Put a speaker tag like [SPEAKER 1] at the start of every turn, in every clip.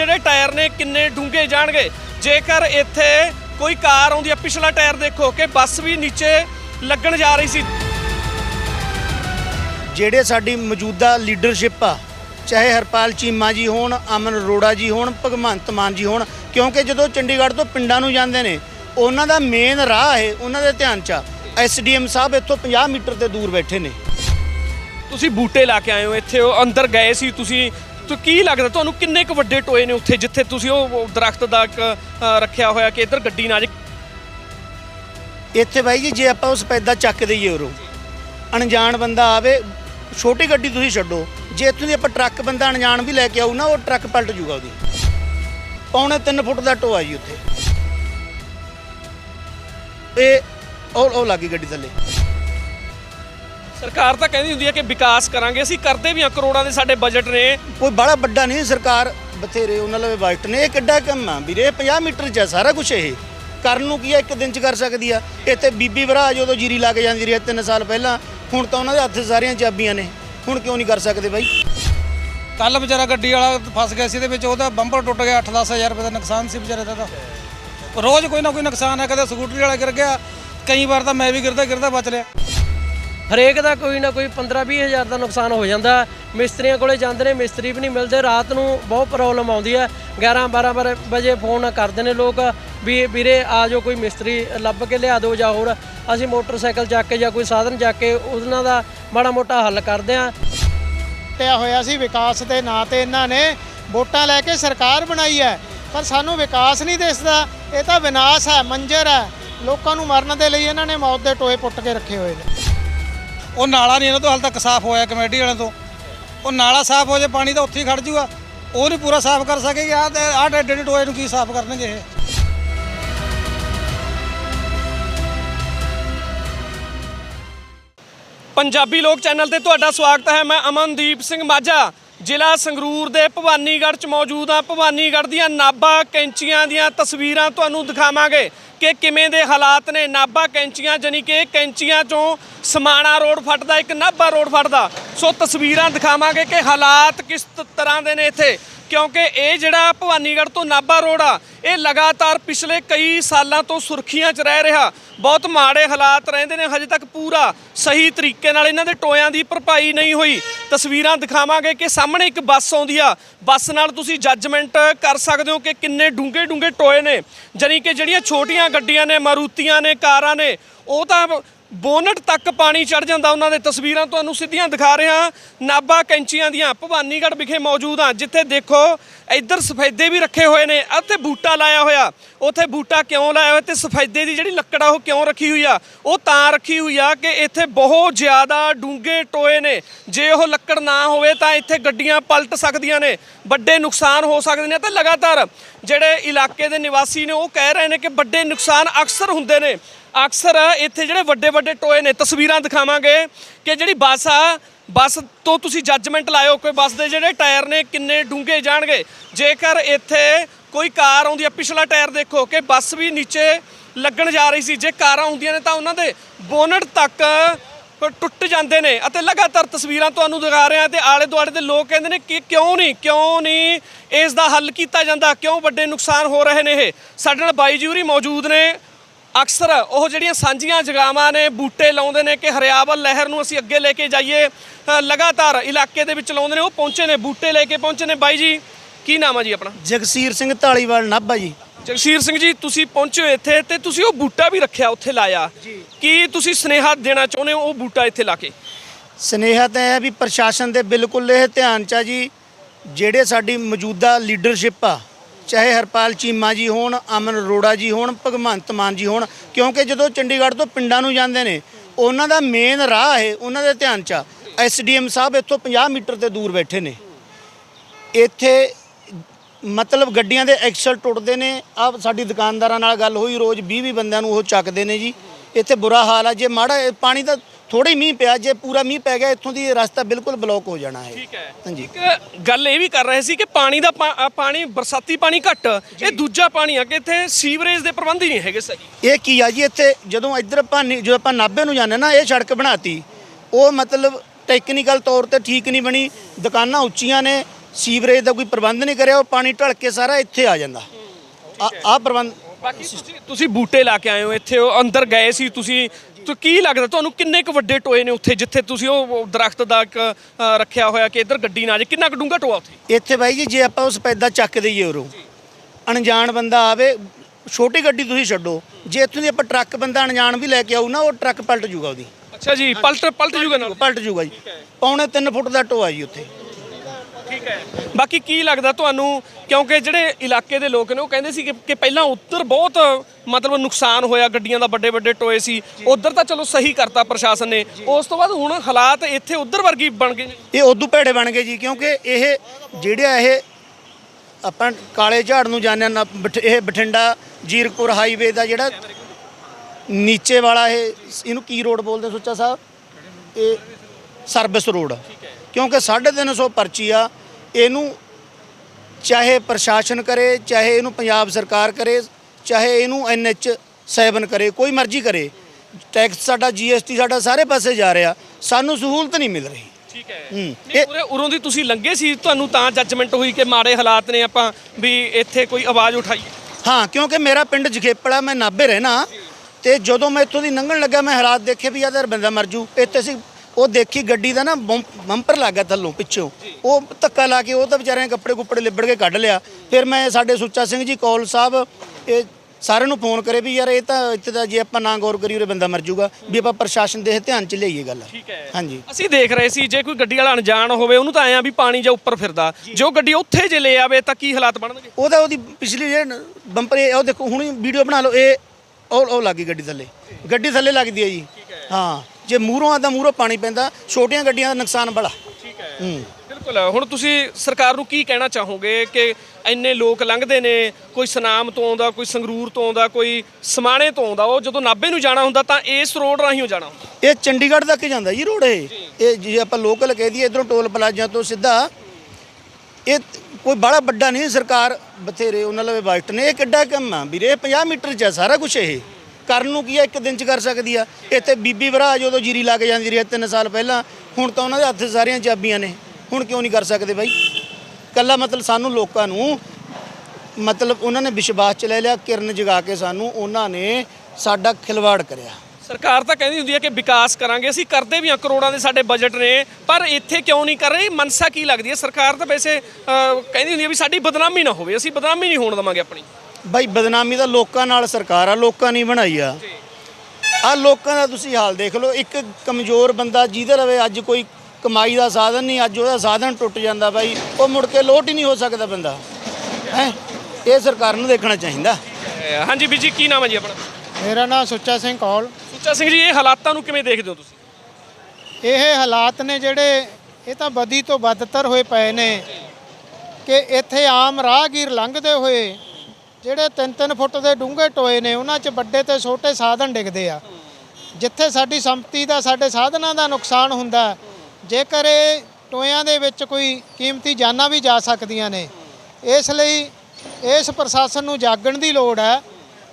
[SPEAKER 1] ਜਿਹੜੇ ਟਾਇਰ ਨੇ ਕਿੰਨੇ ਡੂੰਘੇ ਜਾਣਗੇ? ਜੇਕਰ ਇੱਥੇ ਕੋਈ ਕਾਰ ਆਉਂਦੀ ਹੈ ਪਿਛਲਾ ਟਾਇਰ ਦੇਖੋ ਕਿ ਬੱਸ ਵੀ ਨੀਚੇ ਲੱਗਣ ਜਾ ਰਹੀ ਸੀ।
[SPEAKER 2] ਜਿਹੜੇ ਸਾਡੀ ਮੌਜੂਦਾ ਲੀਡਰਸ਼ਿਪ ਆ ਚਾਹੇ ਹਰਪਾਲ ਚੀਮਾ ਜੀ ਹੋਣ ਅਮਨ ਅਰੋੜਾ ਜੀ ਹੋਣ ਭਗਵੰਤ ਮਾਨ ਜੀ ਹੋਣ ਕਿਉਂਕਿ ਜਦੋਂ ਚੰਡੀਗੜ੍ਹ ਤੋਂ ਪਿੰਡਾਂ ਨੂੰ ਜਾਂਦੇ ਨੇ ਉਹਨਾਂ ਦਾ ਮੇਨ ਰਾਹ ਹੈ ਉਹਨਾਂ ਦੇ ਧਿਆਨ 'ਚ ਐਸਡੀਐਮ ਸਾਹਿਬ ਇੱਥੋਂ 50 ਮੀਟਰ ਤੇ ਦੂਰ ਬੈਠੇ ਨੇ।
[SPEAKER 1] ਤੁਸੀਂ ਬੂਟੇ ਲਾ ਕੇ ਆਏ ਹੋ ਇੱਥੇ ਉਹ ਅੰਦਰ ਗਏ ਸੀ ਤੁਸੀਂ ਤੋ ਕੀ ਲੱਗਦਾ? ਤੁਹਾਨੂੰ ਕਿੰਨੇ ਕੁ ਵੱਡੇ ਟੋਏ ਨੇ ਉੱਥੇ ਜਿੱਥੇ ਤੁਸੀਂ ਉਹ ਉਹ ਦਰਖਤ ਦਾ ਇੱਕ, ਅ, ਰੱਖਿਆ ਹੋਇਆ ਕਿ ਇੱਧਰ ਗੱਡੀ ਨਾ ਜੇ
[SPEAKER 2] ਇੱਥੇ ਬਾਈ ਜੀ ਜੇ ਆਪਾਂ ਉਸ ਪੈਦਾ ਚੱਕ ਦਈਏ ਉਰੋਂ ਅਣਜਾਣ ਬੰਦਾ ਆਵੇ ਛੋਟੀ ਗੱਡੀ ਤੁਸੀਂ ਛੱਡੋ ਜੇ ਇੱਥੋਂ ਦੀ ਆਪਾਂ ਟਰੱਕ ਬੰਦਾ ਅਣਜਾਣ ਵੀ ਲੈ ਕੇ ਆਊ ਨਾ ਉਹ ਟਰੱਕ ਪਲਟ ਜੂਗਾ ਉਹਦੀ। ਪੌਣੇ 3 ਫੁੱਟ ਦਾ ਟੋਆ ਜੀ ਉੱਥੇ। ਇਹ ਉਹ ਉਹ ਲੱਗੀ ਗੱਡੀ ਥੱਲੇ।
[SPEAKER 1] ਸਰਕਾਰ ਤਾਂ ਕਹਿੰਦੀ ਹੁੰਦੀ ਹੈ ਕਿ ਵਿਕਾਸ ਕਰਾਂਗੇ ਅਸੀਂ ਕਰਦੇ ਵੀ ਹਾਂ ਕਰੋੜਾਂ ਦੇ ਸਾਡੇ ਬਜਟ ਨੇ।
[SPEAKER 2] ਕੋਈ ਬੜਾ ਵੱਡਾ ਨਹੀਂ ਸਰਕਾਰ ਬਥੇਰੇ ਉਹਨਾਂ ਲਵੇ ਬਾਈਟ ਨੇ ਇਹ ਕਿੱਡਾ ਕੰਮ ਆ ਵੀਰੇ ਇਹ 50 ਮੀਟਰ ਚ ਆ ਸਾਰਾ ਕੁਝ ਇਹ। ਕਰਨ ਨੂੰ ਕੀ ਆ ਇੱਕ ਦਿਨ ਚ ਕਰ ਸਕਦੀ ਆ। ਇੱਥੇ ਬੀਬੀ ਭਰਾ ਜਦੋਂ ਜੀਰੀ ਲਾ ਕੇ ਜਾਂਦੀ ਰਹੀ ਆ ਤਿੰਨ ਸਾਲ ਪਹਿਲਾਂ ਹੁਣ ਤਾਂ ਉਹਨਾਂ ਦੇ ਹੱਥ ਸਾਰੀਆਂ ਚਾਬੀਆਂ ਨੇ। ਹੁਣ ਕਿਉਂ ਨਹੀਂ ਕਰ ਸਕਦੇ ਬਾਈ?
[SPEAKER 3] ਕੱਲ ਵਿਚਾਰਾ ਗੱਡੀ ਵਾਲਾ ਫਸ ਗਿਆ ਸੀ ਇਹਦੇ ਵਿੱਚ ਉਹਦਾ ਬੰਪਰ ਟੁੱਟ ਗਿਆ 8-10 ਹਜ਼ਾਰ ਰੁਪਏ ਦਾ ਨੁਕਸਾਨ ਸੀ ਵਿਚਾਰੇ ਦਾ ਤਾਂ। ਰੋਜ਼ ਕੋਈ ਨਾ ਕੋਈ ਨੁਕਸਾਨ ਹੈ ਕਦੇ ਸਕੂਟਰੀ ਵਾਲਾ ਗਿਰ ਗਿਆ ਕਈ ਵਾਰ ਤਾਂ ਮੈਂ ਵੀ ਗਿਰਦਾ ਗਿਰਦਾ ਬਚ ਲਿਆ।
[SPEAKER 4] ਹਰੇਕ ਦਾ ਕੋਈ ਨਾ ਕੋਈ 15-20 ਹਜ਼ਾਰ ਦਾ ਨੁਕਸਾਨ ਹੋ ਜਾਂਦਾ। ਮਿਸਤਰੀਆਂ ਕੋਲੇ ਜਾਂਦੇ ਨੇ, ਮਿਸਤਰੀ ਵੀ ਨਹੀਂ ਮਿਲਦੇ। ਰਾਤ ਨੂੰ ਬਹੁਤ ਪ੍ਰੋਬਲਮ ਆਉਂਦੀ ਹੈ। 11-12 ਵਜੇ ਫੋਨ ਕਰਦੇ ਨੇ ਲੋਕ ਵੀ, ਵੀਰੇ ਆ ਜਾਓ, ਕੋਈ ਮਿਸਤਰੀ ਲੱਭ ਕੇ ਲਿਆ ਦਿਓ ਜਾਂ ਹੋਰ। ਅਸੀਂ ਮੋਟਰਸਾਈਕਲ ਚੱਕ ਕੇ ਜਾਂ ਕੋਈ ਸਾਧਨ ਚੱਕ ਕੇ ਉਹਨਾਂ ਦਾ ਮਾੜਾ ਮੋਟਾ ਹੱਲ ਕਰਦੇ ਹਾਂ।
[SPEAKER 5] ਟਿਆ ਹੋਇਆ ਸੀ ਵਿਕਾਸ ਦੇ ਨਾਂ ਤੇ ਇਹਨਾਂ ਨੇ ਵੋਟਾਂ ਲੈ ਕੇ ਸਰਕਾਰ ਬਣਾਈ ਹੈ। ਪਰ ਸਾਨੂੰ ਵਿਕਾਸ ਨਹੀਂ ਦਿਸਦਾ। ਇਹ ਤਾਂ ਵਿਨਾਸ਼ ਹੈ, ਮੰਜ਼ਰ ਹੈ। ਲੋਕਾਂ ਨੂੰ ਮਰਨ ਦੇ ਲਈ ਇਹਨਾਂ ਨੇ ਮੌਤ ਦੇ ਟੋਏ ਪੁੱਟ ਕੇ ਰੱਖੇ ਹੋਏ ਨੇ।
[SPEAKER 3] ਉਹ ਨਾਲਾ ਨਹੀਂ ਇਹਨਾਂ ਤੋਂ ਹਾਲ ਤੱਕ ਸਾਫ਼ ਹੋਇਆ ਕਮੇਟੀ ਵਾਲਿਆਂ ਤੋਂ। ਉਹ ਨਾਲਾ ਸਾਫ਼ ਹੋ ਜੇ, ਪਾਣੀ ਤਾਂ ਉੱਥੇ ਹੀ ਖੜ ਜੂਗਾ। ਉਹ ਨਹੀਂ ਪੂਰਾ ਸਾਫ਼ ਕਰ ਸਕੇਗੀ। ਆਹ ਤੇ ਆਹ ਡੇਢ ਟੋਏ ਨੂੰ ਕੀ ਸਾਫ਼ ਕਰਨਗੇ ਇਹ?
[SPEAKER 1] ਪੰਜਾਬੀ ਲੋਕ ਚੈਨਲ ਤੇ ਤੁਹਾਡਾ ਸਵਾਗਤ ਹੈ। ਮੈਂ ਅਮਨਦੀਪ ਸਿੰਘ ਮਾਝਾ। ਜ਼ਿਲ੍ਹਾ ਸੰਗਰੂਰ ਦੇ ਭਵਾਨੀਗੜ੍ਹ ਚ ਮੌਜੂਦ ਹਾਂ। ਭਵਾਨੀਗੜ੍ਹ ਦੀਆਂ ਨਾਭਾ ਕੈਂਚੀਆਂ ਦੀਆਂ ਤਸਵੀਰਾਂ ਤੁਹਾਨੂੰ ਦਿਖਾਵਾਂਗੇ ਕਿ ਕਿਵੇਂ ਦੇ ਹਾਲਾਤ ਨੇ। ਨਾਭਾ ਕੈਂਚੀਆਂ ਜਾਨੀ ਕਿ ਕੈਂਚੀਆਂ ਚੋਂ ਸਮਾਣਾ ਰੋਡ ਫਟਦਾ, ਇੱਕ ਨਾਭਾ ਰੋਡ ਫਟਦਾ। ਸੋ ਤਸਵੀਰਾਂ ਦਿਖਾਵਾਂਗੇ ਕਿ ਹਾਲਾਤ ਕਿਸ ਤਰ੍ਹਾਂ ਦੇ ਨੇ ਇੱਥੇ। ਕਿਉਂਕਿ ਇਹ ਜਿਹੜਾ ਭਵਾਨੀਗੜ੍ਹ ਤੋਂ ਨਾਭਾ ਰੋਡ ਆ, ਇਹ ਲਗਾਤਾਰ ਪਿਛਲੇ ਕਈ ਸਾਲਾਂ ਤੋਂ ਸੁਰਖੀਆਂ 'ਚ ਰਹਿ ਰਿਹਾ। ਬਹੁਤ ਮਾੜੇ ਹਾਲਾਤ ਰਹਿੰਦੇ ਨੇ, ਹਜੇ ਤੱਕ ਪੂਰਾ ਸਹੀ ਤਰੀਕੇ ਨਾਲ ਇਹਨਾਂ ਦੇ ਟੋਇਆਂ ਦੀ ਭਰਪਾਈ ਨਹੀਂ ਹੋਈ। ਤਸਵੀਰਾਂ ਦਿਖਾਵਾਂਗੇ ਕਿ ਸਾਹਮਣੇ ਇੱਕ ਬੱਸ ਆਉਂਦੀ ਆ। ਬੱਸ ਨਾਲ ਤੁਸੀਂ ਜੱਜਮੈਂਟ ਕਰ ਸਕਦੇ ਹੋ ਕਿ ਕਿੰਨੇ ਡੂੰਘੇ ਡੂੰਘੇ ਟੋਏ ਨੇ। ਜਾਣੀ ਕਿ ਜਿਹੜੀਆਂ ਛੋਟੀਆਂ ਗੱਡੀਆਂ ਨੇ, ਮਾਰੂਤੀਆਂ ਨੇ, ਕਾਰਾਂ ਨੇ, ਉਹ ਤਾਂ ਬੋਨਟ ਤੱਕ ਪਾਣੀ ਚੜ ਜਾਂਦਾ ਉਹਨਾਂ ਦੇ ਤਸਵੀਰਾਂ ਤੁਹਾਨੂੰ ਸਿੱਧੀਆਂ ਦਿਖਾ ਰਿਹਾ ਨਾਭਾ ਕੈਂਚੀਆਂ ਦੀਆਂ ਭਵਾਨੀਗੜ੍ਹ ਵਿਖੇ ਮੌਜੂਦ ਆ ਜਿੱਥੇ ਦੇਖੋ ਇੱਧਰ ਸਫੈਦੇ ਵੀ ਰੱਖੇ ਹੋਏ ਨੇ ਉੱਥੇ ਬੂਟਾ ਲਾਇਆ ਹੋਇਆ। ਉੱਥੇ ਬੂਟਾ ਕਿਉਂ ਲਾਇਆ ਹੋਇਆ ਤੇ ਸਫੈਦੇ ਦੀ ਜਿਹੜੀ ਲੱਕੜ ਆ ਉਹ ਕਿਉਂ ਰੱਖੀ ਹੋਈ ਆ? ਉਹ ਤਾਂ ਰੱਖੀ ਹੋਈ ਆ ਕਿ ਇੱਥੇ ਬਹੁਤ ਜ਼ਿਆਦਾ ਡੂੰਘੇ ਟੋਏ ਨੇ। ਜੇ ਉਹ ਲੱਕੜ ਨਾ ਹੋਵੇ ਤਾਂ ਇੱਥੇ ਗੱਡੀਆਂ ਪਲਟ ਸਕਦੀਆਂ ਨੇ, ਵੱਡੇ ਨੁਕਸਾਨ ਹੋ ਸਕਦੇ ਨੇ ਤੇ ਲਗਾਤਾਰ ਜਿਹੜੇ ਇਲਾਕੇ ਦੇ ਨਿਵਾਸੀ ਨੇ ਉਹ ਕਹਿ ਰਹੇ ਨੇ ਕਿ ਵੱਡੇ ਨੁਕਸਾਨ ਅਕਸਰ ਹੁੰਦੇ ਨੇ। ਅਕਸਰ ਇੱਥੇ ਜਿਹੜੇ ਵੱਡੇ ਵੱਡੇ ਟੋਏ ਨੇ, ਤਸਵੀਰਾਂ ਦਿਖਾਵਾਂਗੇ ਕਿ ਜਿਹੜੀ ਬੱਸ ਆ, ਬੱਸ ਤੋਂ ਤੁਸੀਂ ਜੱਜਮੈਂਟ ਲਾਇਓ ਕਿ ਬੱਸ ਦੇ ਜਿਹੜੇ ਟਾਇਰ ਨੇ ਕਿੰਨੇ ਡੂੰਘੇ ਜਾਣਗੇ। ਜੇਕਰ ਇੱਥੇ ਕੋਈ ਕਾਰ ਆਉਂਦੀ ਹੈ ਪਿਛਲਾ ਟਾਇਰ ਦੇਖੋ ਕਿ ਬੱਸ ਵੀ ਨੀਚੇ ਲੱਗਣ ਜਾ ਰਹੀ ਸੀ, ਜੇ ਕਾਰਾਂ ਹੁੰਦੀਆਂ ਨੇ ਤਾਂ ਉਹਨਾਂ ਦੇ ਬੋਨਟ ਤੱਕ ਟੁੱਟ ਜਾਂਦੇ ਨੇ। ਅਤੇ ਲਗਾਤਾਰ ਤਸਵੀਰਾਂ ਤੁਹਾਨੂੰ ਦਿਖਾ ਰਿਹਾ ਹਾਂ ਤੇ ਆਲੇ ਦੁਆਲੇ ਦੇ ਲੋਕ ਕਹਿੰਦੇ ਨੇ ਕਿ ਕਿਉਂ ਨਹੀਂ ਕਿਉਂ ਨਹੀਂ ਇਸ ਦਾ ਹੱਲ ਕੀਤਾ ਜਾਂਦਾ, ਕਿਉਂ ਵੱਡੇ ਨੁਕਸਾਨ ਹੋ ਰਹੇ ਨੇ ਇਹ। ਸਾਡੇ ਨਾਲ ਬਾਈ ਜੂਰੀ ਮੌਜੂਦ ਨੇ। ਅਕਸਰ ਉਹ ਜਿਹੜੀਆਂ ਸਾਂਝੀਆਂ ਜਗਾਵਾਂ ਨੇ ਬੂਟੇ ਲਾਉਂਦੇ ਨੇ ਕਿ ਹਰਿਆਵਲ ਲਹਿਰ ਨੂੰ ਅਸੀਂ ਅੱਗੇ ਲੈ ਕੇ ਜਾਈਏ ਲਗਾਤਾਰ ਇਲਾਕੇ ਦੇ ਵਿੱਚ ਲਾਉਂਦੇ ਨੇ ਉਹ ਪਹੁੰਚੇ ਨੇ ਬੂਟੇ ਲੈ ਕੇ ਪਹੁੰਚੇ ਨੇ। ਬਾਈ ਜੀ ਕੀ ਨਾਮ ਆ ਜੀ ਆਪਣਾ?
[SPEAKER 2] ਜਗਸੀਰ ਸਿੰਘ ਢਾਲੀਵਾਲ ਨਾਭਾ ਜੀ।
[SPEAKER 1] ਜਗਸੀਰ ਸਿੰਘ ਜੀ ਤੁਸੀਂ ਪਹੁੰਚੇ ਹੋ ਇੱਥੇ ਤੇ ਤੁਸੀਂ ਉਹ ਬੂਟਾ ਵੀ ਰੱਖਿਆ ਉੱਥੇ ਲਾਇਆ। ਕੀ ਤੁਸੀਂ ਸਨੇਹਾ ਦੇਣਾ ਚਾਹੁੰਦੇ ਹੋ ਉਹ ਬੂਟਾ ਇੱਥੇ ਲਾ ਕੇ?
[SPEAKER 2] ਸਨੇਹਾ ਤਾਂ ਇਹ ਹੈ ਵੀ ਪ੍ਰਸ਼ਾਸਨ ਦੇ ਬਿਲਕੁਲ ਇਹ ਧਿਆਨ ਚ ਆ ਜੀ ਜਿਹੜੇ ਸਾਡੀ ਮੌਜੂਦਾ ਲੀਡਰਸ਼ਿਪ ਆ ਚਾਹੇ ਹਰਪਾਲ ਚੀਮਾ ਜੀ ਹੋਣ, ਅਮਨ ਅਰੋੜਾ ਜੀ ਹੋਣ, ਭਗਵੰਤ ਮਾਨ ਜੀ ਹੋਣ, ਕਿਉਂਕਿ ਜਦੋਂ ਚੰਡੀਗੜ੍ਹ ਤੋਂ ਪਿੰਡਾਂ ਨੂੰ ਜਾਂਦੇ ਨੇ, ਉਹਨਾਂ ਦਾ ਮੇਨ ਰਾਹ ਹੈ, ਉਹਨਾਂ ਦੇ ਧਿਆਨ ਚ ਐਸਡੀਐਮ ਸਾਹਿਬ ਇੱਥੋਂ 50 ਮੀਟਰ ਤੇ ਦੂਰ ਬੈਠੇ ਨੇ। ਇੱਥੇ ਮਤਲਬ ਗੱਡੀਆਂ ਦੇ ਐਕਸਲ ਟੁੱਟਦੇ ਨੇ। ਆ ਸਾਡੀ ਦੁਕਾਨਦਾਰਾਂ ਨਾਲ ਗੱਲ ਹੋਈ, ਰੋਜ਼ 20 20 ਬੰਦਿਆਂ ਨੂੰ ਉਹ ਚੱਕਦੇ ਨੇ ਜੀ। ਇੱਥੇ ਬੁਰਾ ਹਾਲ ਆ। ਜੇ ਮਾੜਾ ਪਾਣੀ ਦਾ ਥੋੜਾ ਮੀਂਹ ਪਿਆ ਜੇ ਪੂਰਾ ਮੀਂਹ ਪੈ ਗਿਆ ਇੱਥੋਂ ਦੀ ਰਸਤਾ ਬਿਲਕੁਲ ਬਲੌਕ ਹੋ ਜਾਣਾ ਹੈ।
[SPEAKER 1] ਠੀਕ ਹੈ।
[SPEAKER 2] ਹਾਂਜੀ।
[SPEAKER 1] ਇੱਕ ਗੱਲ ਇਹ ਵੀ ਕਰ ਰਹੇ ਸੀ ਕਿ ਪਾਣੀ ਦਾ ਪਾ- ਅ, ਪਾਣੀ ਬਰਸਾਤੀ ਪਾਣੀ ਘੱਟ ਇਹ ਦੂਜਾ ਪਾਣੀ ਆ ਕਿ ਇੱਥੇ ਸੀਵਰੇਜ ਦੇ ਪ੍ਰਬੰਧ ਹੀ ਨਹੀਂ ਹੈਗੇ ਸਹੀ।
[SPEAKER 2] ਇਹ ਕੀ ਆ ਜੀ ਇੱਥੇ ਜਦੋਂ ਇੱਧਰ ਆਪਾਂ ਨੀ- ਜਦੋਂ ਆਪਾਂ ਨਾਭੇ ਨੂੰ ਜਾਂਦੇ ਨਾ ਇਹ ਸੜਕ ਬਣਾਤੀ। ਉਹ ਮਤਲਬ ਟੈਕਨੀਕਲ ਤੌਰ ਤੇ ਠੀਕ ਨਹੀਂ ਬਣੀ ਦੁਕਾਨਾਂ ਉੱਚੀਆਂ ਨੇ ਸੀਵਰੇਜ ਦਾ ਕੋਈ ਪ੍ਰਬੰਧ ਨਹੀਂ ਕਰਿਆ ਉਹ ਪਾਣੀ ਢਲ ਕੇ ਸਾਰਾ ਇੱਥੇ ਆ ਜਾਂਦਾ। ਆ ਆ ਪ੍ਰਬੰਧ
[SPEAKER 1] ਬਾਕੀ ਤੁਸੀਂ ਤੁਸੀਂ ਬੂਟੇ ਲਾ ਕੇ ਆਏ ਹੋ ਇੱਥੇ ਉਹ ਅੰਦਰ ਗਏ ਸੀ ਤੁਸੀਂ ਤੋ ਕੀ ਲੱਗਦਾ ਤੁਹਾਨੂੰ ਕਿੰਨੇ ਕੁ ਵੱਡੇ ਟੋਏ ਨੇ ਉੱਥੇ ਜਿੱਥੇ ਤੁਸੀਂ ਉਹ ਦਰਖਤ ਦਾ ਇੱਕ ਅ, ਰੱਖਿਆ ਹੋਇਆ ਕਿ ਇੱਧਰ ਗੱਡੀ ਨਾ ਜੇ ਕਿੰਨਾ ਕੁ ਡੂੰਘਾ ਟੋਆ ਉੱਥੇ?
[SPEAKER 2] ਇੱਥੇ ਬਾਈ ਜੀ ਜੇ ਆਪਾਂ ਉਸ ਪੈਦਾ ਚੱਕ ਦਈਏ ਉਰੋਂ ਅਣਜਾਣ ਬੰਦਾ ਆਵੇ ਛੋਟੀ ਗੱਡੀ ਤੁਸੀਂ ਛੱਡੋ ਜੇ ਇੱਥੋਂ ਦੀ ਆਪਾਂ ਟਰੱਕ ਬੰਦਾ ਅਣਜਾਣ ਵੀ ਲੈ ਕੇ ਆਊ ਨਾ ਉਹ ਟਰੱਕ ਪਲਟ ਜੂਗਾ ਉਹਦੀ।
[SPEAKER 1] ਅੱਛਾ ਜੀ ਪਲਟ ਪਲਟ ਜੂਗਾ ਨਾਲ?
[SPEAKER 2] ਪਲਟ ਜੂਗਾ ਜੀ। ਪੌਣੇ 3 ਫੁੱਟ ਦਾ ਟੋਆ ਜੀ ਉੱਥੇ।
[SPEAKER 1] ਠੀਕ ਹੈ। ਬਾਕੀ ਕੀ ਲੱਗਦਾ ਤੁਹਾਨੂੰ, ਕਿਉਂਕਿ ਜਿਹੜੇ ਇਲਾਕੇ ਦੇ ਲੋਕ ਨੇ, ਉਹ ਕਹਿੰਦੇ ਸੀ ਕਿ ਕਿ ਪਹਿਲਾਂ ਉੱਧਰ ਬਹੁਤ, ਮਤਲਬ ਨੁਕਸਾਨ ਹੋਇਆ, ਗੱਡੀਆਂ ਦਾ ਵੱਡੇ ਵੱਡੇ ਟੋਏ ਸੀ। ਉੱਧਰ ਤਾਂ ਚਲੋ ਸਹੀ ਕਰਤਾ ਪ੍ਰਸ਼ਾਸਨ ਨੇ। ਉਸ ਤੋਂ ਬਾਅਦ ਹੁਣ ਹਾਲਾਤ ਇੱਥੇ ਉੱਧਰ ਵਰਗੀ ਬਣ ਗਏ ਨੇ।
[SPEAKER 2] ਇਹ ਉਦੋਂ ਭੇੜੇ ਬਣ ਗਏ ਜੀ, ਕਿਉਂਕਿ ਇਹ ਜਿਹੜਾ ਇਹ ਆਪਾਂ ਕਾਲੇ ਝਾੜ ਨੂੰ ਜਾਂਦੇ ਹਾਂ ਨਾ, ਬਠ- ਇਹ ਬਠਿੰਡਾ ਜੀਰਕਪੁਰ ਹਾਈਵੇ ਦਾ ਜਿਹੜਾ ਨੀਚੇ ਵਾਲਾ ਇਹ, ਇਹਨੂੰ ਕੀ ਰੋਡ ਬੋਲਦੇ ਸੁੱਚਾ ਸਾਹਿਬ? ਇਹ ਸਰਵਿਸ ਰੋਡ। ਕਿਉਂਕਿ 350 ਪਰਚੀ ਆ ਇਹਨੂੰ ਚਾਹੇ ਪ੍ਰਸ਼ਾਸਨ ਕਰੇ ਚਾਹੇ ਇਹਨੂੰ ਪੰਜਾਬ ਸਰਕਾਰ ਕਰੇ ਚਾਹੇ ਇਹਨੂੰ ਐਨਐਚ 7 ਕਰੇ ਕੋਈ ਮਰਜ਼ੀ ਕਰੇ। ਟੈਕਸ ਸਾਡਾ ਜੀਐਸਟੀ ਸਾਡਾ ਸਾਰੇ ਪਾਸੇ ਜਾ ਰਿਹਾ ਸਾਨੂੰ ਸਹੂਲਤ ਨਹੀਂ ਮਿਲ ਰਹੀ।
[SPEAKER 1] ਠੀਕ ਹੈ।
[SPEAKER 2] ਹੂੰ।
[SPEAKER 1] ਨਹੀਂ ਉਰੇ ਉਰੋਂ ਦੀ ਤੁਸੀਂ ਲੰਘੇ ਸੀ ਤੁਹਾਨੂੰ ਤਾਂ ਜੱਜਮੈਂਟ ਹੋਈ ਕਿ ਮਾੜੇ ਹਾਲਾਤ ਨੇ ਆਪਾਂ ਵੀ ਇੱਥੇ ਕੋਈ ਆਵਾਜ਼ ਉਠਾਈਏ
[SPEAKER 2] ਹਾਂ ਕਿਉਂਕਿ ਮੇਰਾ ਪਿੰਡ ਜਖੇਪੜਾ ਮੈਂ ਨਾਭੇ ਰਹਿਣਾ ਤੇ ਜਦੋਂ ਮੈਂ ਇੱਥੋਂ ਦੀ ਲੰਘਣ ਲੱਗਾ ਮੈਂ ਹਾਲਾਤ ਦੇਖੇ ਵੀ ਯਾਰ ਬੰਦਾ ਮਰ ਜੂ ਇੱਥੇ ਸੀ ਉਹ ਦੇਖੀ ਗੱਡੀ ਦਾ ਨਾ ਬੰਪ- ਬੰਪਰ ਲੱਗਾ ਥੱਲੋਂ ਪਿੱਛੋਂ। ਉਹ ਧੱਕਾ ਲਾ ਕੇ ਉਹ ਤਾਂ ਵਿਚਾਰਿਆਂ ਕੱਪੜੇ ਕੁੱਪੜੇ ਲਿਬੜ ਕੇ ਕੱਢ ਲਿਆ। ਫਿਰ ਮੈਂ ਸਾਡੇ ਸੁੱਚਾ ਸਿੰਘ ਜੀ ਕੌਲ ਸਾਹਿਬ ਇਹ ਸਾਰਿਆਂ ਨੂੰ ਫੋਨ ਕਰੇ ਵੀ ਯਾਰ ਇਹ ਤਾਂ ਇੱਥੇ ਦਾ ਜੇ ਆਪਾਂ ਨਾ ਗੌਰ ਕਰੀਏ ਉਰੇ ਬੰਦਾ ਮਰ ਜੂਗਾ ਵੀ ਆਪਾਂ ਪ੍ਰਸ਼ਾਸਨ ਦੇ ਧਿਆਨ ਚ ਲਿਆਈਏ ਗੱਲ।
[SPEAKER 1] ਠੀਕ ਹੈ।
[SPEAKER 2] ਹਾਂਜੀ।
[SPEAKER 1] ਅਸੀਂ ਦੇਖ ਰਹੇ ਸੀ ਜੇ ਕੋਈ ਗੱਡੀ ਵਾਲਾ ਅਣਜਾਣ ਹੋਵੇ ਉਹਨੂੰ ਤਾਂ ਆਇਆ ਵੀ ਪਾਣੀ ਜਾਂ ਉੱਪਰ ਫਿਰਦਾ। ਜੋ। ਗੱਡੀ ਉੱਥੇ ਜੇ ਲੈ ਆਵੇ ਤਾਂ ਕੀ ਹਾਲਾਤ ਬਣਨਗੇ?
[SPEAKER 2] ਉਹਦਾ ਉਹਦੀ ਪਿਛਲੀ ਜਿਹੜੇ ਬੰਪਰ ਇਹ ਉਹ ਦੇਖੋ ਹੁਣ ਵੀਡੀਓ ਬਣਾ ਲਓ ਇਹ ਉਹ ਉਹ ਲੱਗੀ ਗੱਡੀ ਥੱਲੇ। ਗੱਡੀ ਥੱਲੇ ਲੱਗਦੀ ਹੈ ਜੀ। ਹਾਂ। ਜੇ ਮੂਹਰੋਂ ਆਦਾ ਮੂਹਰੋਂ ਪਾਣੀ ਪੈਂਦਾ ਛੋਟੀਆਂ ਗੱਡੀਆਂ ਦਾ ਨੁਕਸਾਨ ਬੜਾ।
[SPEAKER 1] ਠੀਕ ਹੈ। ਬਿਲਕੁਲ ਹੁਣ ਤੁਸੀਂ ਸਰਕਾਰ ਨੂੰ ਕੀ ਕਹਿਣਾ ਚਾਹੋਗੇ ਕਿ ਇੰਨੇ ਲੋਕ ਲੰਘਦੇ ਨੇ ਕੋਈ ਸਨਾਮ ਤੋਂ ਆਉਂਦਾ ਕੋਈ ਸੰਗਰੂਰ ਤੋਂ ਆਉਂਦਾ ਕੋਈ ਸਮਾਣੇ ਤੋਂ ਆਉਂਦਾ ਉਹ ਜਦੋਂ ਨਾਭੇ ਨੂੰ ਜਾਣਾ ਹੁੰਦਾ ਤਾਂ ਇਸ ਰੋਡ ਰਾਹੀਂ ਜਾਣਾ ਹੁੰਦਾ।
[SPEAKER 2] ਇਹ ਚੰਡੀਗੜ੍ਹ ਤੱਕ ਜਾਂਦਾ ਜੀ ਰੋਡ ਇਹ। ਇਹ ਜੇ ਆਪਾਂ ਲੋਕਲ ਕਹਿ ਦਈਏ ਇਧਰੋਂ ਟੋਲ ਪਲਾਜ਼ਾ ਤੋਂ ਸਿੱਧਾ ਇਹ ਕੋਈ ਬੜਾ ਵੱਡਾ ਨਹੀਂ ਸਰਕਾਰ ਬਥੇਰੇ ਉਹਨਾਂ ਲਵੇ ਬਾਈਟ ਨੇ। ਇਹ ਕਿੱਡਾ ਕੰਮ ਆ ਵੀਰੇ 50 ਮੀਟਰ ਚ ਸਾਰਾ ਕੁਝ ਇਹ। ਕਰਨ ਨੂੰ ਕੀ ਆ, ਇੱਕ ਦਿਨ ਚ ਕਰ ਸਕਦੀ ਆ। ਇੱਥੇ ਬੀਬੀ ਭਰਾ ਜਦੋਂ ਜੀਰੀ ਲਾ ਕੇ ਜਾਂਦੀ ਰਹੀ 3 ਸਾਲ ਪਹਿਲਾਂ, ਹੁਣ ਤਾਂ ਉਹਨਾਂ ਦੇ ਹੱਥ ਸਾਰੀਆਂ ਚਾਬੀਆਂ ਨੇ। ਹੁਣ ਕਿਉਂ ਨਹੀਂ ਕਰ ਸਕਦੇ ਬਾਈ? ਕੱਲਾ ਮਤਲਬ ਸਾਨੂੰ ਲੋਕਾਂ ਨੂੰ ਮਤਲਬ ਉਹਨਾਂ ਨੇ ਵਿਸ਼ਵਾਸ ਚ ਲੈ ਲਿਆ, ਕਿਰਨ ਜਗਾ ਕੇ ਸਾਨੂੰ ਉਹਨਾਂ ਨੇ ਸਾਡਾ ਖਿਲਵਾੜ ਕਰਿਆ।
[SPEAKER 1] ਸਰਕਾਰ ਤਾਂ ਕਹਿੰਦੀ ਹੁੰਦੀ ਹੈ ਕਿ ਵਿਕਾਸ ਕਰਾਂਗੇ, ਅਸੀਂ ਕਰਦੇ ਵੀ ਹਾਂ, ਕਰੋੜਾਂ ਦੇ ਸਾਡੇ ਬਜਟ ਨੇ, ਪਰ ਇੱਥੇ ਕਿਉਂ ਨਹੀਂ ਕਰ ਰਹੇ? ਮਨਸਾ ਕੀ ਲੱਗਦੀ ਹੈ ਸਰਕਾਰ ਤਾਂ ਵੈਸੇ ਕਹਿੰਦੀ ਹੁੰਦੀ ਹੈ ਵੀ ਸਾਡੀ ਬਦਨਾਮੀ ਨਾ ਹੋਵੇ, ਅਸੀਂ ਬਦਨਾਮੀ ਨਹੀਂ ਹੋਣ ਦੇਵਾਂਗੇ ਆਪਣੀ।
[SPEAKER 2] ਬਾਈ ਬਦਨਾਮੀ ਤਾਂ ਲੋਕਾਂ ਨਾਲ ਸਰਕਾਰ ਆ ਲੋਕਾਂ ਨਹੀਂ ਬਣਾਈ ਆ। ਆ ਲੋਕਾਂ ਦਾ ਤੁਸੀਂ ਹਾਲ ਦੇਖ ਲਓ ਇੱਕ ਕਮਜ਼ੋਰ ਬੰਦਾ ਜਿਹਦੇ ਲਵੇ ਅੱਜ ਕੋਈ ਕਮਾਈ ਦਾ ਸਾਧਨ ਨਹੀਂ ਅੱਜ ਉਹਦਾ ਸਾਧਨ ਟੁੱਟ ਜਾਂਦਾ ਬਾਈ ਉਹ ਮੁੜ ਕੇ ਲੋਟ ਹੀ ਨਹੀਂ ਹੋ ਸਕਦਾ ਬੰਦਾ। ਹੈ? ਇਹ ਸਰਕਾਰ ਨੂੰ ਦੇਖਣਾ ਚਾਹੀਦਾ।
[SPEAKER 1] ਅਹ, ਹਾਂਜੀ ਵੀਰ ਜੀ ਕੀ ਨਾਮ ਹੈ ਜੀ ਆਪਣਾ?
[SPEAKER 5] ਮੇਰਾ ਨਾਮ ਸੁੱਚਾ ਸਿੰਘ ਕੌਲ।
[SPEAKER 1] ਸੁੱਚਾ ਸਿੰਘ ਜੀ ਇਹ ਹਾਲਾਤਾਂ ਨੂੰ ਕਿਵੇਂ ਦੇਖਦੇ ਹੋ ਤੁਸੀਂ?
[SPEAKER 5] ਇਹ ਹਾਲਾਤ ਨੇ ਜਿਹੜੇ ਇਹ ਤਾਂ ਬਦੀ ਤੋਂ ਬਦਤਰ ਹੋਏ ਪਏ ਨੇ ਕਿ ਇੱਥੇ ਆਮ ਰਾਹਗੀਰ ਲੰਘਦੇ ਹੋਏ ਜਿਹੜੇ 3-3 ਫੁੱਟ ਦੇ ਡੂੰਘੇ ਟੋਏ ਨੇ, ਉਹਨਾਂ 'ਚ ਵੱਡੇ ਤੇ ਛੋਟੇ ਸਾਧਨ ਡਿੱਗਦੇ ਆ। ਜਿੱਥੇ ਸਾਡੀ ਸੰਪਤੀ ਦਾ, ਸਾਡੇ ਸਾਧਨਾਂ ਦਾ ਨੁਕਸਾਨ ਹੁੰਦਾ ਜੇਕਰ ਇਹ ਟੋਇਆਂ ਦੇ ਵਿੱਚ ਕੋਈ ਕੀਮਤੀ ਜਾਨਾਂ ਵੀ ਜਾ ਸਕਦੀਆਂ ਨੇ, ਇਸ ਲਈ ਇਸ ਪ੍ਰਸ਼ਾਸਨ ਨੂੰ ਜਾਗਣ ਦੀ ਲੋੜ ਹੈ।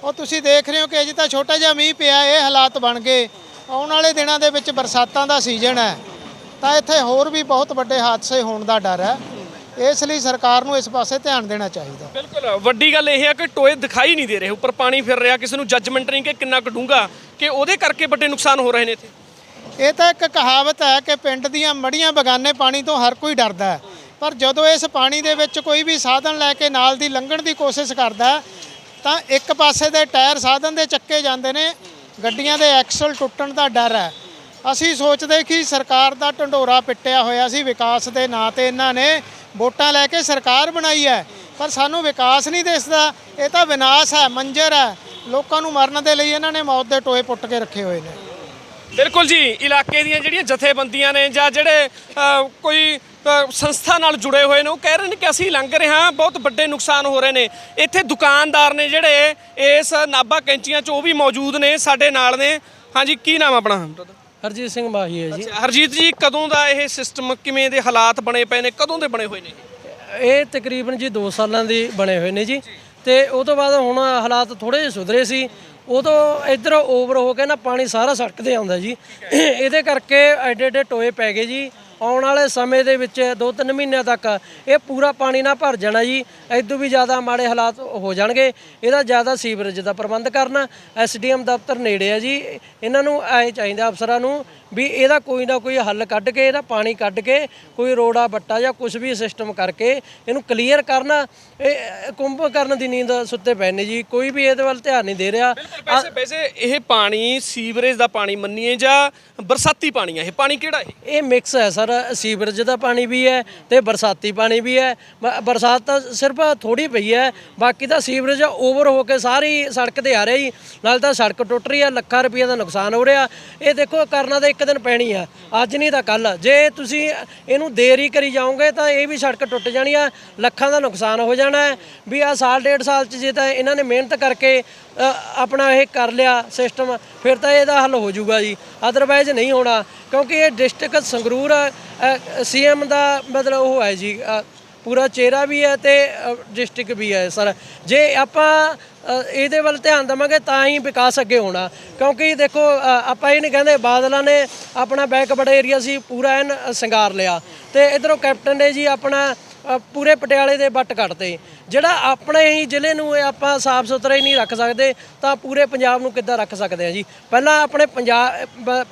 [SPEAKER 5] ਉਹ ਤੁਸੀਂ ਦੇਖ ਰਹੇ ਹੋ ਕਿ ਅਜੇ ਤਾਂ ਛੋਟਾ ਜਿਹਾ ਮੀਂਹ ਪਿਆ, ਇਹ ਹਾਲਾਤ ਬਣ ਗਏ। ਆਉਣ ਵਾਲੇ ਦਿਨਾਂ ਦੇ ਵਿੱਚ ਬਰਸਾਤਾਂ ਦਾ ਸੀਜ਼ਨ ਹੈ। ਤਾਂ ਇੱਥੇ ਹੋਰ ਵੀ ਬਹੁਤ ਵੱਡੇ ਹਾਦਸੇ ਹੋਣ ਦਾ ਡਰ ਹੈ। ਇਸ ਲਈ ਸਰਕਾਰ ਨੂੰ ਇਸ ਪਾਸੇ ਧਿਆਨ ਦੇਣਾ ਚਾਹੀਦਾ।
[SPEAKER 1] ਬਿਲਕੁਲ ਵੱਡੀ ਗੱਲ ਇਹ ਹੈ ਕਿ ਟੋਏ ਦਿਖਾਈ ਨਹੀਂ ਦੇ ਰਹੇ ਉੱਪਰ ਪਾਣੀ ਫਿਰ ਰਿਹਾ ਕਿਸੇ ਨੂੰ ਜੱਜਮੈਂਟ ਨਹੀਂ ਕਿ ਕਿੰਨਾ ਕੁ ਡੂੰਘਾ ਕਿ ਉਹਦੇ ਕਰਕੇ ਵੱਡੇ ਨੁਕਸਾਨ ਹੋ ਰਹੇ ਨੇ ਇੱਥੇ।
[SPEAKER 5] ਇਹ ਤਾਂ ਇੱਕ ਕਹਾਵਤ ਹੈ ਕਿ ਪਿੰਡ ਦੀਆਂ ਮੜੀਆਂ ਬਗਾਨੇ ਪਾਣੀ ਤੋਂ ਹਰ ਕੋਈ ਡਰਦਾ ਹੈ। ਪਰ ਜਦੋਂ ਇਸ ਪਾਣੀ ਦੇ ਵਿੱਚ ਕੋਈ ਵੀ ਸਾਧਨ ਲੈ ਕੇ ਨਾਲ ਦੀ ਲੰਘਣ ਦੀ ਕੋਸ਼ਿਸ਼ ਕਰਦਾ ਹੈ, ਤਾਂ ਇੱਕ ਪਾਸੇ ਦੇ ਟਾਇਰ ਸਾਧਨ ਦੇ ਚੱਕੇ ਜਾਂਦੇ ਨੇ ਗੱਡੀਆਂ ਦੇ ਐਕਸਲ ਟੁੱਟਣ ਦਾ ਡਰ ਹੈ। ਅਸੀਂ ਸੋਚਦੇ ਕਿ ਸਰਕਾਰ ਦਾ ਢੰਡੋਰਾ ਪਿੱਟਿਆ ਹੋਇਆ ਸੀ ਵਿਕਾਸ ਦੇ ਨਾਂ ਤੇ ਇਹਨਾਂ ਨੇ। ਵੋਟਾਂ ਲੈ ਕੇ ਸਰਕਾਰ ਬਣਾਈ ਹੈ, ਪਰ ਸਾਨੂੰ ਵਿਕਾਸ ਨਹੀਂ ਦਿਸਦਾ। ਇਹ ਤਾਂ ਵਿਨਾਸ਼ ਹੈ, ਮੰਜ਼ਰ ਹੈ। ਲੋਕਾਂ ਨੂੰ ਮਰਨ ਦੇ ਲਈ ਇਹਨਾਂ ਨੇ ਮੌਤ ਦੇ ਟੋਏ ਪੁੱਟ ਕੇ ਰੱਖੇ ਹੋਏ ਨੇ।
[SPEAKER 1] ਬਿਲਕੁਲ ਜੀ, ਇਲਾਕੇ ਦੀਆਂ ਜਿਹੜੀਆਂ ਜਥੇਬੰਦੀਆਂ ਨੇ ਜਾਂ ਜਿਹੜੇ ਕੋਈ ਸੰਸਥਾ ਨਾਲ ਜੁੜੇ ਹੋਏ ਨੇ, ਉਹ ਕਹਿ ਰਹੇ ਨੇ ਕਿ ਅਸੀਂ ਲੰਘ ਰਹੇ ਹਾਂ, ਬਹੁਤ ਵੱਡੇ ਨੁਕਸਾਨ ਹੋ ਰਹੇ ਨੇ। ਇੱਥੇ ਦੁਕਾਨਦਾਰ ਨੇ ਜਿਹੜੇ, ਇਸ ਨਾਭਾ ਕੈਂਚੀਆਂ 'ਚ ਉਹ ਵੀ ਮੌਜੂਦ ਨੇ ਸਾਡੇ ਨਾਲ ਨੇ। ਹਾਂਜੀ, ਕੀ ਨਾਮ ਆਪਣਾ?
[SPEAKER 4] ਹਰਜੀਤ ਸਿੰਘ ਮਾਹੀ ਹੈ ਜੀ।
[SPEAKER 1] ਹਰਜੀਤ ਜੀ ਕਦੋਂ ਦਾ ਇਹ ਸਿਸਟਮ ਕਿਵੇਂ ਦੇ ਹਾਲਾਤ ਬਣੇ ਪਏ ਨੇ? ਕਦੋਂ ਦੇ ਬਣੇ ਹੋਏ ਨੇ
[SPEAKER 4] ਇਹ? ਤਕਰੀਬਨ ਜੀ 2 ਸਾਲਾਂ ਦੀ ਬਣੇ ਹੋਏ ਨੇ ਜੀ। ਤੇ ਉਹ ਤੋਂ ਬਾਅਦ ਹੁਣ ਹਾਲਾਤ ਥੋੜੇ ਜਿਹੇ ਸੁਧਰੇ ਸੀ। ਉਦੋਂ ਇੱਧਰ ਓਵਰ ਹੋ ਕੇ ਨਾ ਪਾਣੀ ਸਾਰਾ ਸੜਕ ਤੇ ਆਉਂਦਾ ਜੀ। ਇਹਦੇ ਕਰਕੇ ਐਡੇ ਐਡੇ ਟੋਏ ਪੈ ਗਏ ਜੀ। ਆਉਣ ਵਾਲੇ ਸਮੇਂ ਦੇ ਵਿੱਚ 2-3 ਮਹੀਨਿਆਂ ਤੱਕ ਇਹ ਪੂਰਾ ਪਾਣੀ ਨਾਲ ਭਰ ਜਾਣਾ ਜੀ। ਇਦੋਂ ਵੀ ਜ਼ਿਆਦਾ ਮਾੜੇ ਹਾਲਾਤ ਹੋ ਜਾਣਗੇ। ਇਹਦਾ ਜ਼ਿਆਦਾ ਸੀਵਰੇਜ ਦਾ ਪ੍ਰਬੰਧ ਕਰਨਾ ਐਸਡੀਐਮ ਦਫ਼ਤਰ ਨੇੜੇ ਆ ਜੀ। ਇਹਨਾਂ ਨੂੰ ਐ ਚਾਹੀਦਾ ਅਫਸਰਾਂ ਨੂੰ ਵੀ ਇਹਦਾ ਕੋਈ ਨਾ ਕੋਈ ਹੱਲ ਕੱਢ ਕੇ ਇਹਦਾ ਪਾਣੀ ਕੱਢ ਕੇ ਕੋਈ ਰੋੜਾ ਬੱਟਾ ਜਾਂ ਕੁਝ ਵੀ ਸਿਸਟਮ ਕਰਕੇ ਇਹਨੂੰ ਕਲੀਅਰ ਕਰਨਾ। ਇਹ ਕੁੰਭ ਕਰਨ ਦੀ ਨੀਂਦ ਸੁੱਤੇ ਪਏ ਨੇ ਜੀ। ਕੋਈ ਵੀ ਇਹਦੇ ਵੱਲ ਧਿਆਨ ਨਹੀਂ ਦੇ ਰਿਹਾ।
[SPEAKER 1] ਵੈਸੇ ਵੈਸੇ ਇਹ ਪਾਣੀ ਸੀਵਰੇਜ ਦਾ ਪਾਣੀ ਮੰਨੀਏ ਜਾਂ ਬਰਸਾਤੀ ਪਾਣੀ ਹੈ ਇਹ ਪਾਣੀ ਕਿਹੜਾ ਹੈ?
[SPEAKER 4] ਇਹ ਮਿਕਸ ਹੈ ਸਰ। ਸੀਵਰੇਜ ਦਾ ਪਾਣੀ ਵੀ ਹੈ ਤੇ ਬਰਸਾਤੀ ਪਾਣੀ ਵੀ ਹੈ। ਬਰਸਾਤ ਤਾਂ ਸਿਰਫ ਥੋੜੀ ਪਈ ਹੈ, ਬਾਕੀ ਤਾਂ ਸੀਵਰੇਜ ਓਵਰ ਹੋ ਕੇ ਸਾਰੀ ਸੜਕ ਤੇ ਆ ਰਿਹਾ ਜੀ। ਨਾਲ ਤਾਂ ਸੜਕ ਟੁੱਟ ਰਹੀ ਹੈ, ਲੱਖਾਂ ਰੁਪਏ ਦਾ ਨੁਕਸਾਨ ਹੋ ਰਿਹਾ। ਇਹ ਦੇਖੋ, ਕਰਨਾ ਤਾਂ ਇੱਕ ਦਿਨ ਪੈਣੀ ਆ। ਅੱਜ ਨਹੀਂ ਤਾਂ ਕੱਲ ਜੇ ਤੁਸੀਂ ਇਹਨੂੰ ਦੇਰ ਹੀ ਕਰੀ ਜਾਓਗੇ ਤਾਂ ਇਹ ਵੀ ਸੜਕ ਟੁੱਟ ਜਾਣੀ ਆ। ਲੱਖਾਂ ਦਾ ਨੁਕਸਾਨ ਹੋ ਜਾਣਾ ਵੀ ਆ ਸਾਲ, ਡੇਢ ਸਾਲ ਚ ਜੇ ਤਾਂ ਇਹਨਾਂ ਨੇ ਮਿਹਨਤ ਕਰਕੇ ਆਪਣਾ ਇਹ ਕਰ ਲਿਆ ਸਿਸਟਮ ਫਿਰ ਤਾਂ ਇਹਦਾ ਹੱਲ ਹੋ ਜਾਊਗਾ ਜੀ। ਅਦਰਵਾਈਜ਼ ਨਹੀਂ ਹੋਣਾ। ਕਿਉਂਕਿ ਇਹ ਡਿਸਟ੍ਰਿਕਟ ਸੰਗਰੂਰ ਸੀਐਮ ਦਾ ਮਤਲਬ ਉਹ ਹੈ ਜੀ ਪੂਰਾ ਚਿਹਰਾ ਵੀ ਹੈ ਤੇ ਡਿਸਟ੍ਰਿਕਟ ਵੀ ਹੈ ਸਰ। ਜੇ ਆਪਾਂ ਇਹਦੇ ਵੱਲ ਧਿਆਨ ਦੇਵਾਂਗੇ ਤਾਂ ਹੀ ਵਿਕਾਸ ਅੱਗੇ ਹੋਣਾ। ਕਿਉਂਕਿ ਦੇਖੋ ਆਪਾਂ ਇਹ ਨਹੀਂ ਕਹਿੰਦੇ ਬਾਦਲਾਂ ਨੇ ਆਪਣਾ ਬੈਕਵਰਡ ਏਰੀਆ ਸੀ, ਪੂਰਾ ਐਨ ਸਿੰਗਾਰ ਲਿਆ। ਤੇ ਇਧਰੋਂ ਕੈਪਟਨ ਨੇ ਜੀ ਆਪਣਾ ਪੂਰੇ ਪਟਿਆਲੇ ਦੇ ਵੱਟ ਕੱਟਤੇ ਜਿਹੜਾ ਆਪਣੇ ਹੀ ਜ਼ਿਲ੍ਹੇ ਨੂੰ ਆਪਾਂ ਸਾਫ਼ ਸੁਥਰਾ ਹੀ ਨਹੀਂ ਰੱਖ ਸਕਦੇ, ਤਾਂ ਪੂਰੇ ਪੰਜਾਬ ਨੂੰ ਕਿੱਦਾਂ ਰੱਖ ਸਕਦੇ ਆ ਜੀ? ਪਹਿਲਾਂ ਆਪਣੇ ਪੰਜਾਬ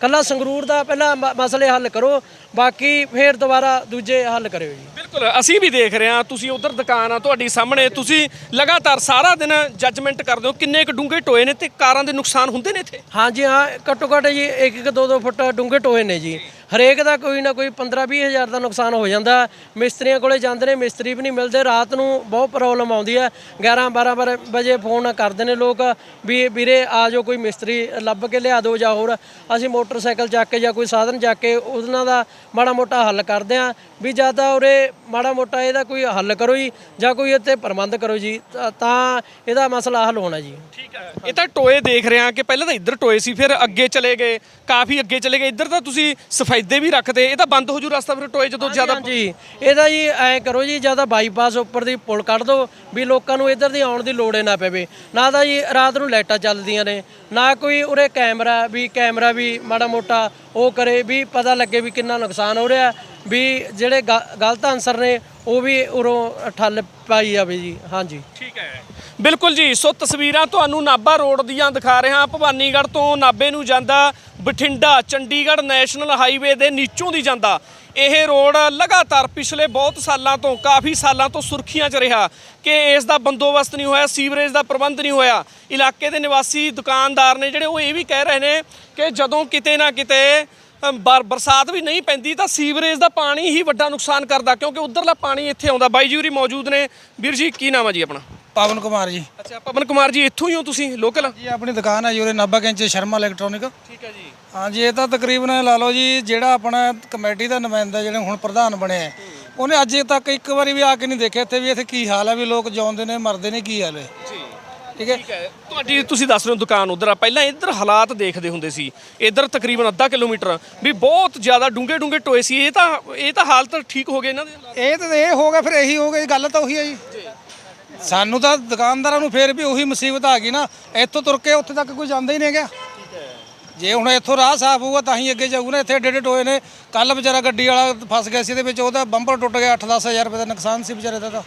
[SPEAKER 4] ਕੱਲਾ ਸੰਗਰੂਰ ਦਾ ਪਹਿਲਾਂ ਮ- ਮਸਲੇ ਹੱਲ ਕਰੋ। ਬਾਕੀ ਫੇਰ ਦੁਬਾਰਾ ਦੂਜੇ ਹੱਲ ਕਰਿਓ ਜੀ।
[SPEAKER 1] ਬਿਲਕੁਲ ਅਸੀਂ ਵੀ ਦੇਖ ਰਹੇ ਹਾਂ ਤੁਸੀਂ ਉਧਰ ਦੁਕਾਨ ਆ ਤੁਹਾਡੀ ਸਾਹਮਣੇ ਤੁਸੀਂ ਲਗਾਤਾਰ ਸਾਰਾ ਦਿਨ ਜੱਜਮੈਂਟ ਕਰਦੇ ਹੋ ਕਿੰਨੇ ਕੁ ਡੂੰਘੇ ਟੋਏ ਨੇ ਤੇ ਕਾਰਾਂ ਦੇ ਨੁਕਸਾਨ ਹੁੰਦੇ ਨੇ ਇੱਥੇ?
[SPEAKER 4] ਹਾਂਜੀ ਹਾਂ ਘੱਟੋ ਘੱਟ ਜੀ 1 1 2 2 ਫੁੱਟ ਡੂੰਘੇ ਟੋਏ ਨੇ ਜੀ। ਹਰੇਕ ਦਾ ਕੋਈ ਨਾ ਕੋਈ 15 20 ਹਜ਼ਾਰ ਦਾ ਨੁਕਸਾਨ ਹੋ ਜਾਂਦਾ। ਮਿਸਤਰੀਆਂ ਕੋਲੇ ਜਾਂਦੇ ਨੇ ਮਿਸਤਰੀ ਵੀ ਨਹੀਂ ਮਿਲਦੇ ਰਾਤ ਨੂੰ ਬਹੁਤ ਪ੍ਰੋਬਲਮ ਆਉਂਦੀ ਹੈ। 11 12 ਵਜੇ ਫੋਨ ਕਰਦੇ ਨੇ ਲੋਕ ਵੀ ਵੀਰੇ ਆ ਜਾਓ ਕੋਈ ਮਿਸਤਰੀ ਲੱਭ ਕੇ ਲਿਆ ਦਿਓ ਜਾਂ ਹੋਰ। ਅਸੀਂ ਮੋਟਰਸਾਈਕਲ ਚੱਕ ਕੇ ਜਾਂ ਕੋਈ ਸਾਧਨ ਚੱਕ ਕੇ ਉਹਨਾਂ ਦਾ ਮਾੜਾ ਮੋਟਾ ਹੱਲ ਕਰਦੇ ਆ ਵੀ ਜ਼ਿਆਦਾ ਉਰੇ ਮਾੜਾ ਮੋਟਾ ਇਹਦਾ ਕੋਈ ਹੱਲ ਕਰੋ ਜੀ ਜਾਂ ਕੋਈ ਇੱਥੇ ਪ੍ਰਬੰਧ ਕਰੋ ਜੀ ਤਾਂ- ਤਾਂ ਇਹਦਾ ਮਸਲਾ ਹੱਲ ਹੋਣਾ ਜੀ।
[SPEAKER 1] ਠੀਕ ਹੈ ਇਹ ਤਾਂ ਟੋਏ ਦੇਖ ਰਹੇ ਹਾਂ ਕਿ ਪਹਿਲਾਂ ਤਾਂ ਇੱਧਰ ਟੋਏ ਸੀ ਫਿਰ ਅੱਗੇ ਚਲੇ ਗਏ ਕਾਫੀ ਅੱਗੇ ਚਲੇ ਗਏ। ਇੱਧਰ ਤਾਂ ਤੁਸੀਂ ਸਫੈਦੇ ਵੀ ਰੱਖਦੇ ਇਹ ਤਾਂ ਬੰਦ ਹੋ ਜੂ ਰਸਤਾ ਫਿਰ ਟੋਏ ਜਦੋਂ ਜ਼ਿਆਦਾ
[SPEAKER 4] ਜੀ ਇਹਦਾ ਜੀ ਐ ਕਰੋ ਜੀ ਜ਼ਿਆਦਾ ਬਾਈਪਾਸ ਉੱਪਰ ਦੀ ਪੁਲ ਕੱਢ ਦਿਓ ਵੀ ਲੋਕਾਂ ਨੂੰ ਇੱਧਰ ਦੀ ਆਉਣ ਦੀ ਲੋੜ ਹੀ ਨਾ ਪਵੇ। ਨਾ ਤਾਂ ਜੀ ਰਾਤ ਨੂੰ ਲਾਈਟਾਂ ਚੱਲਦੀਆਂ ਨੇ ਨਾ ਕੋਈ ਉਰੇ ਕੈਮਰਾ ਵੀ ਕੈਮਰਾ ਵੀ ਮਾੜਾ ਮੋਟਾ ਉਹ ਕਰੇ ਵੀ ਪਤਾ ਲੱਗੇ ਵੀ ਕਿੰਨਾ ਨੁਕਸਾਨ ਹੋ ਰਿਹਾ ਵੀ ਜਿਹੜੇ ਗ- ਗਲਤ ਆਨਸਰ ਨੇ, ਉਹ ਵੀ ਉਰੋਂ ਠੱਲ ਪਾਈ ਜਾਵੇ ਜੀ। ਹਾਂਜੀ।
[SPEAKER 1] ਠੀਕ ਹੈ। ਬਿਲਕੁਲ ਜੀ, ਸੋ ਤਸਵੀਰਾਂ ਤੁਹਾਨੂੰ ਨਾਭਾ ਰੋਡ ਦੀਆਂ ਦਿਖਾ ਰਿਹਾ ਭਵਾਨੀਗੜ੍ਹ ਤੋਂ ਨਾਭੇ ਨੂੰ ਜਾਂਦਾ ਬਠਿੰਡਾ, ਚੰਡੀਗੜ੍ਹ ਨੈਸ਼ਨਲ ਹਾਈਵੇ ਦੇ ਨੀਚੋਂ ਦੀ ਜਾਂਦਾ। ਇਹ ਰੋਡ ਲਗਾਤਾਰ ਪਿਛਲੇ ਬਹੁਤ ਸਾਲਾਂ ਤੋਂ, ਕਾਫੀ ਸਾਲਾਂ ਤੋਂ ਸੁਰਖੀਆਂ 'ਚ ਰਿਹਾ ਕਿ ਇਸ ਦਾ ਬੰਦੋਬਸਤ ਨਹੀਂ ਹੋਇਆ, ਸੀਵਰੇਜ ਦਾ ਪ੍ਰਬੰਧ ਨਹੀਂ ਹੋਇਆ। ਇਲਾਕੇ ਦੇ ਨਿਵਾਸੀ ਦੁਕਾਨਦਾਰ ਨੇ ਜਿਹੜੇ ਉਹ ਇਹ ਵੀ ਕਹਿ ਰਹੇ ਨੇ ਕਿ ਜਦੋਂ ਕਿਤੇ ਨਾ ਕਿਤੇ ਬਰ- ਬਰਸਾਤ ਵੀ ਨਹੀਂ ਪੈਂਦੀ ਤਾਂ ਸੀਵਰੇਜ ਦਾ ਪਾਣੀ ਹੀ ਵੱਡਾ ਨੁਕਸਾਨ ਕਰਦਾ ਕਿਉਂਕਿ ਉਧਰਲਾ ਪਾਣੀ ਇੱਥੇ ਆਉਂਦਾ। ਬਾਈ ਜੀ ਹੋਰੀ ਮੌਜੂਦ ਨੇ। ਵੀਰ ਜੀ ਕੀ ਨਾਮ ਆ ਜੀ ਆਪਣਾ?
[SPEAKER 3] ਪਵਨ ਕੁਮਾਰ ਜੀ।
[SPEAKER 1] ਅੱਛਾ ਪਵਨ ਕੁਮਾਰ ਜੀ ਇੱਥੋਂ ਹੀ ਹੋ ਤੁਸੀਂ ਲੋਕਲ?
[SPEAKER 3] ਜੀ ਆਪਣੀ ਦੁਕਾਨ ਹੈ ਜੀ ਉਰੇ ਨਾਭਾ ਕੈਂਚ ਸ਼ਰਮਾ ਇਲੈਕਟ੍ਰੋਨਿਕ।
[SPEAKER 1] ਠੀਕ ਹੈ ਜੀ।
[SPEAKER 3] ਹਾਂਜੀ ਇਹ ਤਾਂ ਤਕਰੀਬਨ ਲਾ ਲਓ ਜੀ ਜਿਹੜਾ ਆਪਣਾ ਕਮੇਟੀ ਦਾ ਨੁਮਾਇੰਦਾ ਜਿਹੜੇ ਹੁਣ ਪ੍ਰਧਾਨ ਬਣਿਆ ਹੈ, ਉਹਨੇ ਅੱਜ ਤੱਕ ਇੱਕ ਵਾਰੀ ਵੀ ਆ ਕੇ ਨਹੀਂ ਦੇਖਿਆ। ਇੱਥੇ ਵੀ ਇੱਥੇ ਕੀ ਹਾਲ ਹੈ ਵੀ ਲੋਕ ਜਿਉਂਦੇ ਨੇ ਮਰਦੇ ਨੇ ਕੀ ਹਾਲ ਹੈ
[SPEAKER 1] ਜੀ।
[SPEAKER 3] ਠੀਕ ਹੈ?
[SPEAKER 1] ਠੀਕ ਹੈ ਤੁਹਾਡੀ ਤੁਸੀਂ ਦੱਸ ਰਹੇ ਹੋ ਦੁਕਾਨ ਉਧਰ ਆ। ਪਹਿਲਾਂ ਇੱਧਰ ਹਾਲਾਤ ਦੇਖਦੇ ਹੁੰਦੇ ਸੀ। ਇੱਧਰ ਤਕਰੀਬਨ ਅੱਧਾ ਕਿਲੋਮੀਟਰ ਵੀ ਬਹੁਤ ਜ਼ਿਆਦਾ ਡੂੰਘੇ ਡੂੰਘੇ ਟੋਏ ਸੀ। ਇਹ ਤਾਂ ਇਹ ਤਾਂ ਹਾਲਤ ਠੀਕ ਹੋ ਗਏ ਇਹਨਾਂ ਦੇ ਹਾਲਾਤ।
[SPEAKER 3] ਇਹ ਤਾਂ ਇਹ ਹੋ ਗਿਆ ਫਿਰ ਇਹੀ ਹੋ ਜੀ, ਗੱਲ ਤਾਂ ਉਹੀ ਹੈ ਜੀ। ਸਾਨੂੰ ਤਾਂ ਦੁਕਾਨਦਾਰਾਂ ਨੂੰ ਫੇਰ ਵੀ ਉਹੀ ਮੁਸੀਬਤ ਆ ਗਈ ਨਾ। ਇੱਥੋਂ ਤੁਰ ਕੇ ਉੱਥੇ ਤੱਕ ਕੋਈ ਜਾਂਦਾ ਹੀ ਨਹੀਂ ਗਿਆ ਜੇ ਹੁਣ ਇੱਥੋਂ ਰਾਹ ਸਾਫ਼ ਹੋਊਗਾ ਤਾਂ ਹੀ ਅੱਗੇ ਜਾਊਗਾ ਨਾ। ਇੱਥੇ ਏਡੇ ਟੋਏ ਨੇ। ਕੱਲ ਵਿਚਾਰਾ ਗੱਡੀ ਵਾਲਾ ਫਸ ਗਿਆ ਸੀ ਇਹਦੇ ਵਿੱਚ ਉਹਦਾ ਬੰਪਰ ਟੁੱਟ ਗਿਆ 8-10 ਹਜ਼ਾਰ ਰੁਪਏ ਦਾ ਨੁਕਸਾਨ ਸੀ ਵਿਚਾਰੇ ਦਾ ਤਾਂ।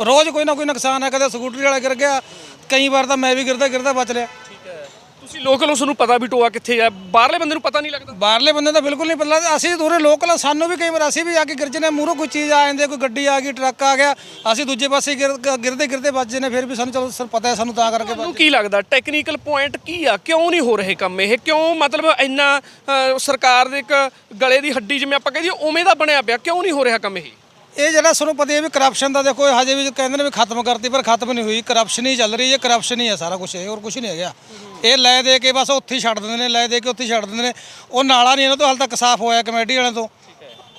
[SPEAKER 3] ਰੋਜ਼ ਕੋਈ ਨਾ ਕੋਈ ਨੁਕਸਾਨ ਹੈ ਕਦੇ ਸਕੂਟਰੀ ਵਾਲਾ ਗਿਰ ਗਿਆ। ਕਈ ਵਾਰ ਤਾਂ ਮੈਂ ਵੀ ਗਿਰਦਾ ਗਿਰਦਾ ਬਚ ਲਿਆ
[SPEAKER 1] ਤੁਸੀਂ ਲੋਕਲ ਉਸ ਨੂੰ ਪਤਾ ਵੀ ਟੋਆ ਕਿੱਥੇ ਆ। ਬਾਹਰਲੇ ਬੰਦੇ ਨੂੰ ਪਤਾ ਨਹੀਂ ਲੱਗਦਾ।
[SPEAKER 3] ਬਾਹਰਲੇ ਬੰਦੇ ਤਾਂ ਬਿਲਕੁਲ ਨਹੀਂ ਪਤਾ ਲੱਗਦਾ। ਅਸੀਂ ਦੂਰੇ ਲੋਕਲ ਆ, ਸਾਨੂੰ ਵੀ ਕਈ ਵਾਰ ਅਸੀਂ ਵੀ ਆ ਕੇ ਗਿਰ ਜਨੇ ਮੂਹਰੋਂ ਕੋਈ ਚੀਜ਼ ਆ ਜਾਂਦੀ ਹੈ, ਕੋਈ ਗੱਡੀ ਆ ਗਈ ਟਰੱਕ ਆ ਗਿਆ ਅਸੀਂ ਦੂਜੇ ਪਾਸੇ ਗਿਰ- ਗਿਰਦੇ ਗਿਰਦੇ ਬਚ ਜਨੇ ਫਿਰ ਵੀ ਸਾਨੂੰ ਚਲੋ ਸਰ ਪਤਾ ਹੈ ਸਾਨੂੰ ਤਾਂ ਕਰਕੇ
[SPEAKER 1] ਤੁਹਾਨੂੰ ਕੀ ਲੱਗਦਾ? ਟੈਕਨੀਕਲ ਪੁਆਇੰਟ ਕੀ ਆ? ਕਿਉਂ ਨਹੀਂ ਹੋ ਰਹੇ ਕੰਮ ਇਹ? ਕਿਉਂ ਮਤਲਬ ਇੰਨਾ ਅ, ਸਰਕਾਰ ਦੇ ਇੱਕ ਗਲੇ ਦੀ ਹੱਡੀ ਜਿਵੇਂ ਆਪਾਂ ਕਹਦੇ ਉਵੇਂ ਦਾ ਬਣਿਆ ਪਿਆ? ਕਿਉਂ ਨਹੀਂ ਹੋ ਰਿਹਾ ਕੰਮ ਇਹ?
[SPEAKER 3] ਇਹ ਜਿਹੜਾ ਸਾਨੂੰ ਪਤਾ ਹੈ ਵੀ ਕਰਪਸ਼ਨ ਦਾ ਦੇਖੋ ਹਜੇ ਵੀ ਕਹਿੰਦੇ ਨੇ ਵੀ ਖਤਮ ਕਰਤੀ, ਪਰ ਖਤਮ ਨਹੀਂ ਹੋਈ। ਕਰਪਸ਼ਨ ਹੀ ਚੱਲ ਰਹੀ ਹੈ ਕਰਪਸ਼ਨ ਹੀ ਹੈ ਸਾਰਾ ਕੁਝ ਇਹ, ਹੋਰ ਕੁਝ ਨਹੀਂ ਹੈਗਾ। ਇਹ ਲੈ ਦੇ ਕੇ ਬਸ ਉੱਥੇ ਹੀ ਛੱਡ ਦਿੰਦੇ ਨੇ, ਲੈ ਦੇ ਕੇ ਉੱਥੇ ਹੀ ਛੱਡ ਦਿੰਦੇ ਨੇ। ਉਹ ਨਾਲਾ ਨਹੀਂ ਇਹਨਾਂ ਤੋਂ ਹਾਲ ਤੱਕ ਸਾਫ਼ ਹੋਇਆ ਕਮੇਟੀ ਵਾਲਿਆਂ ਤੋਂ।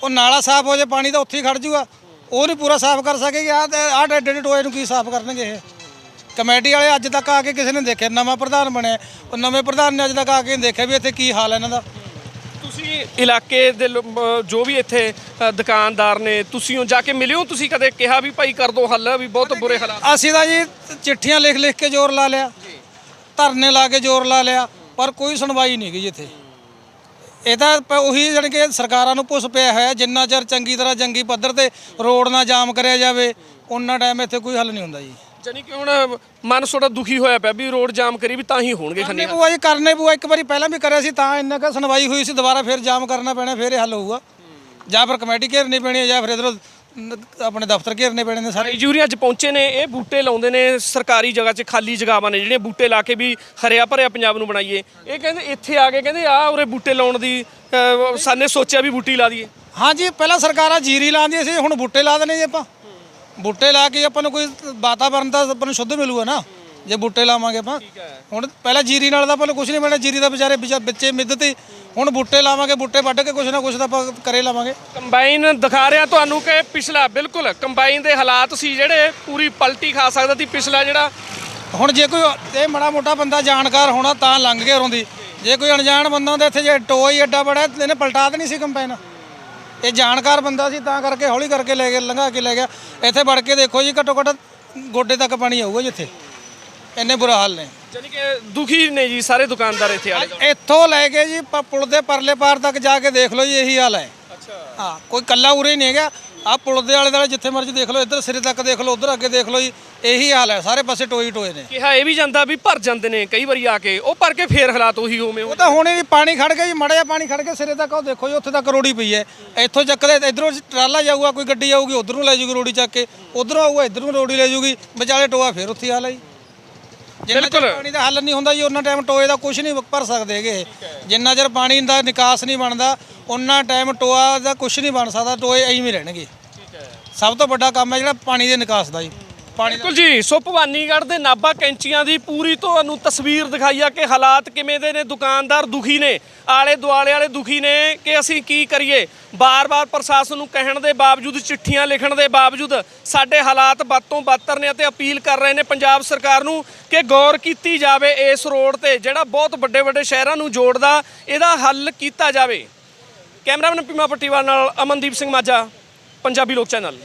[SPEAKER 3] ਉਹ ਨਾਲਾ ਸਾਫ਼ ਹੋ ਜੇ ਪਾਣੀ ਤਾਂ ਉੱਥੇ ਹੀ ਖੜ ਜੂਗਾ। ਉਹ ਨਹੀਂ ਪੂਰਾ ਸਾਫ਼ ਕਰ ਸਕੇਗੀ ਆਹ ਤੇ ਆਹ ਡੇਢ ਡੇਢ ਟੋਏ ਨੂੰ ਕੀ ਸਾਫ਼ ਕਰਨਗੇ ਇਹ? ਕਮੇਟੀ ਵਾਲੇ ਅੱਜ ਤੱਕ ਆ ਕੇ ਕਿਸੇ ਨੇ ਦੇਖਿਆ, ਨਵਾਂ ਪ੍ਰਧਾਨ ਬਣਿਆ। ਉਹ ਨਵੇਂ ਪ੍ਰਧਾਨ ਨੇ ਅੱਜ ਤੱਕ ਆ ਕੇ ਦੇਖਿਆ ਵੀ ਇੱਥੇ ਕੀ ਹਾਲ ਹੈ ਇਹਨਾਂ ਦਾ।
[SPEAKER 1] ਤੁਸੀਂ ਇਲਾਕੇ ਦੇ ਲੋ- ਜੋ ਵੀ ਇੱਥੇ ਅ, ਦੁਕਾਨਦਾਰ ਨੇ ਤੁਸੀਂ ਉਹ ਜਾ ਕੇ ਮਿਲਿਓ ਤੁਸੀਂ ਕਦੇ ਕਿਹਾ ਵੀ ਭਾਈ ਕਰ ਦੋ ਹੱਲ ਵੀ ਬਹੁਤ ਬੁਰੇ ਹਾਲਾਤ
[SPEAKER 3] ਅਸੀਂ ਤਾਂ ਜੀ ਚਿੱਠੀਆਂ ਲਿਖ ਲਿਖ ਕੇ ਜ਼ੋਰ ਲਾ ਲਿਆ ਧਰਨੇ ਲਾ ਕੇ ਜ਼ੋਰ ਲਾ ਲਿਆ ਪਰ ਕੋਈ ਸੁਣਵਾਈ ਨਹੀਂ ਗਈ ਇੱਥੇ ਇਹ ਤਾਂ ਪ- ਉਹੀ ਜਾਣੀ ਕਿ ਸਰਕਾਰਾਂ ਨੂੰ ਪੁੱਛ ਪਿਆ ਹੋਇਆ ਜਿੰਨਾ ਚਿਰ ਚੰਗੀ ਤਰ੍ਹਾਂ ਜੰਗੀ ਪੱਧਰ ਤੇ ਰੋਡ ਨਾ ਜਾਮ ਕਰਿਆ ਜਾਵੇ ਉਹਨਾਂ ਟਾਈਮ ਇੱਥੇ ਕੋਈ ਹੱਲ ਨਹੀਂ ਹੁੰਦਾ ਜੀ।
[SPEAKER 1] ਜਾਨੀ ਕਿ ਹੁਣ ਮਨ ਥੋੜਾ ਦੁਖੀ ਹੋਇਆ ਪਿਆ ਵੀ ਰੋਡ ਜਾਮ ਕਰੀ ਵੀ ਤਾਂ ਹੀ ਹੋਣਗੇ ਖੰਨੇ
[SPEAKER 3] ਕਰਨੇ ਪਊਆ ਜੀ ਕਰਨੇ ਪਊਆ ਇੱਕ ਵਾਰੀ ਪਹਿਲਾਂ ਵੀ ਕਰਿਆ ਸੀ ਤਾਂ ਇੰਨਾ ਕੁ ਸੁਣਵਾਈ ਹੋਈ ਸੀ ਦੁਬਾਰਾ ਫਿਰ ਜਾਮ ਕਰਨਾ ਪੈਣਾ ਫਿਰ ਇਹ ਹੱਲ ਹੋਊਗਾ। ਜਾਂ ਫਿਰ ਕਮੇਟੀ ਘੇਰਨੀ ਪੈਣੀ ਹੈ ਜਾਂ ਫਿਰ ਇਧਰੋਂ ਆਪਣੇ ਦਫ਼ਤਰ ਘੇਰਨੇ ਪੈਣੇ ਨੇ ਸਾਰੇ।
[SPEAKER 1] ਯੂਰੀ ਅੱਜ ਪਹੁੰਚੇ ਨੇ ਇਹ ਬੂਟੇ ਲਾਉਂਦੇ ਨੇ ਸਰਕਾਰੀ ਜਗ੍ਹਾ 'ਚ ਖਾਲੀ ਜਗ੍ਹਾਵਾਂ ਨੇ ਜਿਹੜੀਆਂ ਬੂਟੇ ਲਾ ਕੇ ਵੀ ਹਰਿਆ ਭਰਿਆ ਪੰਜਾਬ ਨੂੰ ਬਣਾਈਏ। ਇਹ ਕਹਿੰਦੇ ਇੱਥੇ ਆ ਕੇ ਕਹਿੰਦੇ ਆ ਉਰੇ ਬੂਟੇ ਲਾਉਣ ਦੀ ਅਹ, ਸਾਨੇ ਸੋਚਿਆ ਵੀ ਬੂਟੀ ਲਾ ਦਈਏ।
[SPEAKER 3] ਹਾਂਜੀ ਪਹਿਲਾਂ ਸਰਕਾਰਾਂ ਜੀਰੀ ਲਾਉਂਦੀਆਂ ਸੀ ਹੁਣ ਬੂਟੇ ਲਾ ਦਨੇ ਜੀ ਆਪਾਂ। ਬੂਟੇ ਲਾ ਕੇ ਆਪਾਂ ਨੂੰ ਕੋਈ ਵਾਤਾਵਰਨ ਦਾ ਆਪਾਂ ਨੂੰ ਸ਼ੁੱਧ ਮਿਲੂਗਾ ਨਾ। ਜੇ ਬੂਟੇ ਲਾਵਾਂਗੇ ਆਪਾਂ। ਹੁਣ ਪਹਿਲਾਂ ਜੀਰੀ ਨਾਲ ਤਾਂ ਆਪਾਂ ਨੂੰ ਕੁਝ ਨਹੀਂ ਬਣਿਆ ਜੀਰੀ ਦਾ ਵਿਚਾਰੇ ਵਿਚਾ- ਵਿੱਚੇ ਮਿੱਧਤੀ ਹੁਣ ਬੂਟੇ ਲਾਵਾਂਗੇ ਬੂਟੇ ਵੱਢ ਕੇ ਕੁਝ ਨਾ ਕੁਝ ਤਾਂ ਆਪਾਂ ਕਰੇ ਲਾਵਾਂਗੇ।
[SPEAKER 1] ਕੰਬਾਈਨ ਦਿਖਾ ਰਿਹਾ ਤੁਹਾਨੂੰ ਕਿ ਪਿਛਲਾ ਬਿਲਕੁਲ ਕੰਬਾਈਨ ਦੇ ਹਾਲਾਤ ਸੀ ਜਿਹੜੇ ਪੂਰੀ ਪਲਟੀ ਖਾ ਸਕਦਾ ਸੀ ਪਿਛਲਾ ਜਿਹੜਾ।
[SPEAKER 3] ਹੁਣ ਜੇ ਕੋਈ ਇਹ ਮੜਾ ਮੋਟਾ ਬੰਦਾ ਜਾਣਕਾਰ ਹੋਣਾ ਤਾਂ ਲੰਘ ਕੇ ਉਰੋਂ ਦੀ। ਜੇ ਕੋਈ ਅਣਜਾਣ ਬੰਦਾ ਹੁੰਦਾ ਇੱਥੇ ਜੇ ਟੋਈ ਐਡਾ ਬੜਾ ਇਹਨੇ ਪਲਟਾ ਦੇਣੀ ਸੀ ਕੰਪਾਈਨ ਇਹ ਜਾਣਕਾਰ ਬੰਦਾ ਸੀ ਤਾਂ ਕਰਕੇ ਹੌਲੀ ਕਰਕੇ ਲੈ ਕੇ ਲੰਘਾ ਕੇ ਲੈ ਗਿਆ। ਇੱਥੇ ਵੜ ਕੇ ਦੇਖੋ ਜੀ ਘੱਟੋ ਘੱਟ ਗੋਡੇ ਤੱਕ ਪਾਣੀ ਆਊਗਾ ਜਿੱਥੇ ਇੰਨੇ ਬੁਰਾ ਹਾਲ ਨੇ।
[SPEAKER 1] ਜਾਨੀ ਕਿ ਦੁਖੀ ਨੇ ਜੀ ਸਾਰੇ ਦੁਕਾਨਦਾਰ ਇੱਥੇ ਆਲੇ
[SPEAKER 3] ਇੱਥੋਂ ਲੈ ਕੇ ਜੀ ਪ- ਪੁਲ ਦੇ ਪਰਲੇ ਪਾਰ ਤੱਕ ਜਾ ਕੇ ਦੇਖ ਲਓ ਜੀ ਇਹੀ ਹਾਲ ਹੈ।
[SPEAKER 1] ਅੱਛਾ।
[SPEAKER 3] ਹਾਂ ਕੋਈ ਕੱਲਾ ਉਰੇ ਹੀ ਨਹੀਂ ਹੈਗਾ। ਆ ਪੁਲ ਦੇ ਆਲੇ ਦੁਆਲੇ ਜਿੱਥੇ ਮਰਜ਼ੀ ਦੇਖ ਲਓ ਇੱਧਰ ਸਿਰੇ ਤੱਕ ਦੇਖ ਲਓ ਉਧਰ ਅੱਗੇ ਦੇਖ ਲਓ ਜੀ ਇਹੀ ਹਾਲ ਹੈ ਸਾਰੇ ਪਾਸੇ ਟੋਈ ਟੋਏ ਨੇ।
[SPEAKER 1] ਕਿਹਾ ਇਹ ਵੀ ਜਾਂਦਾ ਵੀ ਭਰ ਜਾਂਦੇ ਨੇ ਕਈ ਵਾਰੀ ਆ ਕੇ ਉਹ ਭਰ ਕੇ ਫੇਰ ਹਾਲਾਤ ਉਹੀ ਹੋਵੇਂ
[SPEAKER 3] ਉਹ ਤਾਂ ਹੁਣੇ ਵੀ ਪਾਣੀ ਖੜ ਗਿਆ ਜੀ ਮੜਿਆ ਪਾਣੀ ਖੜ ਕੇ ਸਿਰੇ ਤੱਕ ਉਹ ਦੇਖੋ ਜੀ ਉੱਥੇ ਤੱਕ ਰੋੜੀ ਪਈ ਹੈ। ਇੱਥੋਂ ਚੱਕਦੇ ਇਧਰੋਂ ਟਰਾਲਾ ਜਾਊਗਾ ਕੋਈ ਗੱਡੀ ਆਊਗੀ ਉਧਰ ਨੂੰ ਲੈ ਜੂਗੀ ਰੋੜੀ ਚੱਕ ਕੇ ਉਧਰੋਂ ਆਊਗਾ ਇਧਰ ਰੋੜੀ ਲੈ ਜੂਗੀ ਵਿਚਾਲੇ ਟੋਆ ਫੇਰ ਉੱਥੇ ਹਾਲ ਹੈ ਜੀ। ਜਿੰਨਾ ਚਿਰ ਪਾਣੀ ਦਾ ਹੱਲ ਨਹੀਂ ਹੁੰਦਾ ਜੀ ਉਹਨਾਂ ਟਾਈਮ ਟੋਏ ਦਾ ਕੁਝ ਨਹੀਂ ਭਰ ਸਕਦੇ ਹੈਗੇ। ਜਿੰਨਾ ਚਿਰ ਪਾਣੀ ਦਾ ਨਿਕਾਸ ਨਹੀਂ ਬਣਦਾ ਉਹਨਾਂ ਟਾਈਮ ਟੋਆ ਦਾ ਕੁਝ ਨਹੀਂ ਬਣ ਸਕਦਾ ਟੋਏ ਐਂ ਹੀ ਰਹਿਣਗੇ। ਸਭ ਤੋਂ ਵੱਡਾ ਕੰਮ ਹੈ ਜਿਹੜਾ ਪਾਣੀ ਦੇ ਨਿਕਾਸ ਦਾ ਜੀ। ਪਾਣੀ
[SPEAKER 1] ਬਿਲਕੁਲ ਜੀ ਸੋ ਭਵਾਨੀਗੜ੍ਹ ਦੇ ਨਾਭਾ ਕੈਂਚੀਆਂ ਦੀ ਪੂਰੀ ਤੁਹਾਨੂੰ ਤਸਵੀਰ ਦਿਖਾਈ ਆ ਕਿ ਹਾਲਾਤ ਕਿਵੇਂ ਦੇ ਨੇ, ਦੁਕਾਨਦਾਰ ਦੁਖੀ ਨੇ ਆਲੇ ਦੁਆਲੇ ਵਾਲੇ ਦੁਖੀ ਨੇ ਕਿ ਅਸੀਂ ਕੀ ਕਰੀਏ? ਬਾਰ-ਬਾਰ ਪ੍ਰਸ਼ਾਸਨ ਨੂੰ ਕਹਿਣ ਦੇ ਬਾਵਜੂਦ, ਚਿੱਠੀਆਂ ਲਿਖਣ ਦੇ ਬਾਵਜੂਦ ਸਾਡੇ ਹਾਲਾਤ ਵੱਧ ਤੋਂ ਬੱਤਰ ਨੇ ਅਤੇ ਅਪੀਲ ਕਰ ਰਹੇ ਨੇ ਪੰਜਾਬ ਸਰਕਾਰ ਨੂੰ ਕਿ ਗੌਰ ਕੀਤੀ ਜਾਵੇ ਇਸ ਰੋਡ ਤੇ, ਜਿਹੜਾ ਬਹੁਤ ਵੱਡੇ-ਵੱਡੇ ਸ਼ਹਿਰਾਂ ਨੂੰ ਜੋੜਦਾ, ਇਹਦਾ ਹੱਲ ਕੀਤਾ ਜਾਵੇ। ਕੈਮਰਾਮੈਨ ਪੀਮਾ ਪੱਟੀਵਾਲ ਨਾਲ ਅਮਨਦੀਪ ਸਿੰਘ ਮਾਝਾ, ਪੰਜਾਬੀ ਲੋਕ ਚੈਨਲ।